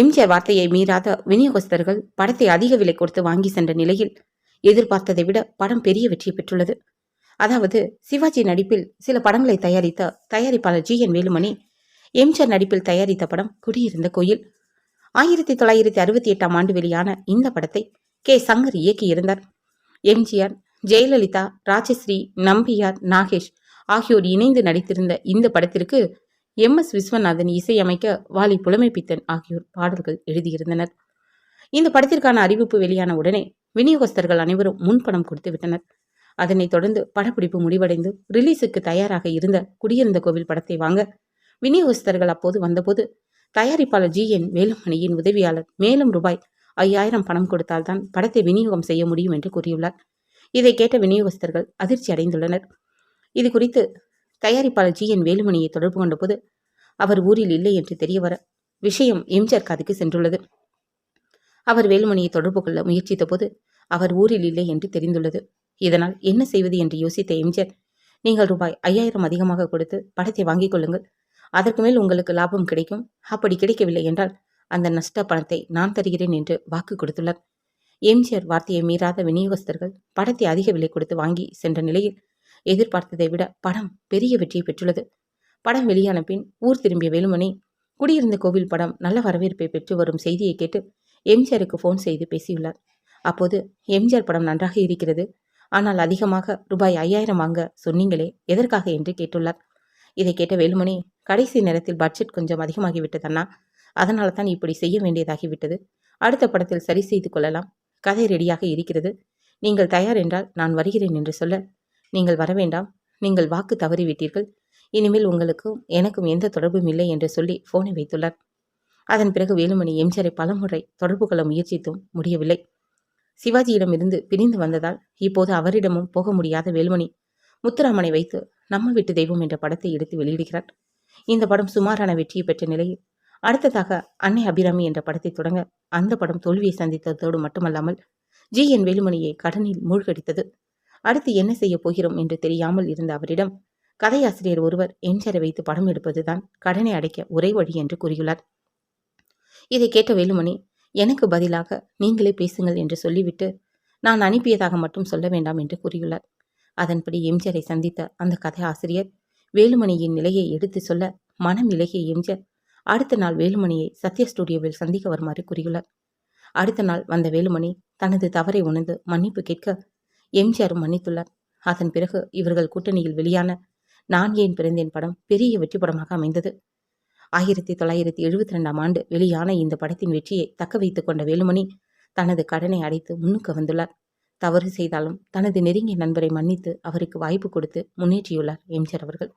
எம்ஜிஆர் வார்த்தையை மீறாத விநியோகஸ்தர்கள் படத்தை அதிக விலை கொடுத்து வாங்கி சென்ற நிலையில் எதிர்பார்த்ததை விட படம் பெரிய வெற்றி பெற்றுள்ளது. அதாவது சிவாஜி நடிப்பில் சில படங்களை தயாரித்த தயாரிப்பாளர் ஜி என் வேலுமணி எம்ஜிஆர் நடிப்பில் தயாரித்த படம் குடியிருந்த கோயில். ஆயிரத்தி தொள்ளாயிரத்தி அறுபத்தி எட்டாம் ஆண்டு வெளியான இந்த படத்தை கே. சங்கர் இயக்கியிருந்தார். எம்ஜிஆர் ஜெயலலிதா ராஜஸ்ரீ நம்பியார் நாகேஷ் ஆகியோர் இணைந்து நடித்திருந்த இந்த படத்திற்கு எம். எஸ். விஸ்வநாதன் இசையமைக்க வாலி புலமைப்பித்தன் ஆகியோர் பாடல்கள் எழுதியிருந்தனர். இந்த படத்திற்கான அறிவிப்பு வெளியான உடனே விநியோகஸ்தர்கள் அனைவரும் முன்பணம் கொடுத்து விட்டனர். அதனைத் தொடர்ந்து படப்பிடிப்பு முடிவடைந்து ரிலீஸுக்கு தயாராக இருந்த குடியிருந்த கோவில் படத்தை வாங்க விநியோகஸ்தர்கள் அப்போது வந்தபோது தயாரிப்பாளர் ஜி. என். வேலுமணியின் உதவியாளர் மேலும் ரூபாய் ஐயாயிரம் பணம் கொடுத்தால்தான் படத்தை விநியோகம் செய்ய முடியும் என்று கூறியுள்ளார். இதை கேட்ட விநியோகஸ்தர்கள் அதிர்ச்சி அடைந்துள்ளனர் இது குறித்து தயாரிப்பாளர் ஜி என் வேலுமணியை தொடர்பு கொண்டபோது அவர் ஊரில் இல்லை என்று தெரிய வர விஷயம் எம்ஜிஆர் காதுக்கு சென்றுள்ளது அவர் வேலுமணியை தொடர்பு கொள்ள முயற்சித்த போது அவர் ஊரில் இல்லை என்று தெரிந்துள்ளது. இதனால் என்ன செய்வது என்று யோசித்த எம்ஜிஆர் நீங்கள் ரூபாய் ஐயாயிரம் அதிகமாக கொடுத்து படத்தை வாங்கிக் கொள்ளுங்கள். அதற்கு மேல் உங்களுக்கு லாபம் கிடைக்கும். அப்படி கிடைக்கவில்லை என்றால் அந்த நஷ்ட பணத்தை நான் தருகிறேன் என்று வாக்கு கொடுத்துள்ளார். எம்ஜிஆர் வார்த்தையை மீறாத விநியோகஸ்தர்கள் படத்தை அதிக விலை கொடுத்து வாங்கி சென்ற நிலையில் எதிர்பார்த்ததை விட படம் பெரிய வெற்றியை பெற்றுள்ளது. படம் வெளியான பின் ஊர் திரும்பிய வேலுமணி குடியிருந்த கோவில் படம் நல்ல வரவேற்பை பெற்று வரும் செய்தியை கேட்டு எம்ஜிஆருக்கு ஃபோன் செய்து பேசியுள்ளார். அப்போது எம்ஜிஆர் படம் நன்றாக இருக்கிறது. ஆனால் அதிகமாக ரூபாய் ஐயாயிரம் வாங்க சொன்னீங்களே எதற்காக என்று கேட்டுள்ளார். இதை கேட்ட வேலுமணி கடைசி நேரத்தில் பட்ஜெட் கொஞ்சம் அதிகமாகிவிட்டது அண்ணா. அதனால தான் இப்படி செய்ய வேண்டியதாகிவிட்டது. அடுத்த படத்தில் சரி செய்து கொள்ளலாம். கதை ரெடியாக இருக்கிறது. நீங்கள் தயார் என்றால் நான் வருகிறேன் என்று சொல்ல நீங்கள் வர வேண்டாம். நீங்கள் வாக்கு தவறிவிட்டீர்கள். இனிமேல் உங்களுக்கும் எனக்கும் எந்த தொடர்பும் இல்லை என்று சொல்லி போனை வைத்துள்ளார். அதன் பிறகு வேலுமணி எம்ஜிஆரை பலமுறை தொடர்பு கொள்ள முயற்சித்தும் முடியவில்லை. சிவாஜியிடமிருந்து பிரிந்து வந்ததால் இப்போது அவரிடமும் போக முடியாத வேலுமணி முத்துராமனை வைத்து நம்ம வீட்டு தெய்வம் என்ற படத்தை எடுத்து வெளியிடுகிறார். இந்த படம் சுமாரான வெற்றியை பெற்ற நிலையில் அடுத்ததாக அன்னை அபிராமி என்ற படத்தை தொடங்க அந்த படம் தோல்வியை சந்தித்ததோடு மட்டுமல்லாமல் ஜி என் வேலுமணியை கடனில் மூழ்கடித்தது. அடுத்து என்ன செய்ய போகிறோம் என்று தெரியாமல் இருந்த அவரிடம் கதையாசிரியர் ஒருவர் எம்ஜிஆரை வைத்து படம் எடுப்பதுதான் கடனை அடைக்க ஒரே வழி என்று கூறியுள்ளார். இதை கேட்ட வேலுமணி எனக்கு பதிலாக நீங்களே பேசுங்கள் என்று சொல்லிவிட்டு நான் அனுப்பியதாக மட்டும் சொல்ல வேண்டாம் என்று கூறியுள்ளார். அதன்படி எம்ஜிஆரை சந்தித்த அந்த கதை ஆசிரியர் வேலுமணியின் நிலையை எடுத்து சொல்ல மனம் இலகிய எம்ஜிஆர் அடுத்த நாள் வேலுமணியை சத்யா ஸ்டுடியோவில் சந்திக்க வருமாறு கூறியுள்ளார். அடுத்த நாள் வந்த வேலுமணி தனது தவறை உணர்ந்து மன்னிப்பு கேட்க எம்ஜிஆர் மன்னித்துள்ளார். அதன் பிறகு இவர்கள் கூட்டணியில் வெளியான நான் ஏன் பிறந்தேன் படம் பெரிய வெற்றி படமாக அமைந்தது. ஆயிரத்தி தொள்ளாயிரத்தி எழுபத்தி ரெண்டாம் ஆண்டு வெளியான இந்த படத்தின் வெற்றியை தக்க வைத்துக் கொண்ட வேலுமணி தனது கடனை அடைத்து முன்னுக்கு வந்துள்ளார். தவறு செய்தாலும் தனது நெருங்கிய நண்பரை மன்னித்து அவருக்கு வாய்ப்பு கொடுத்து முன்னேற்றியுள்ளார் எம்ஜிஆர் அவர்கள்.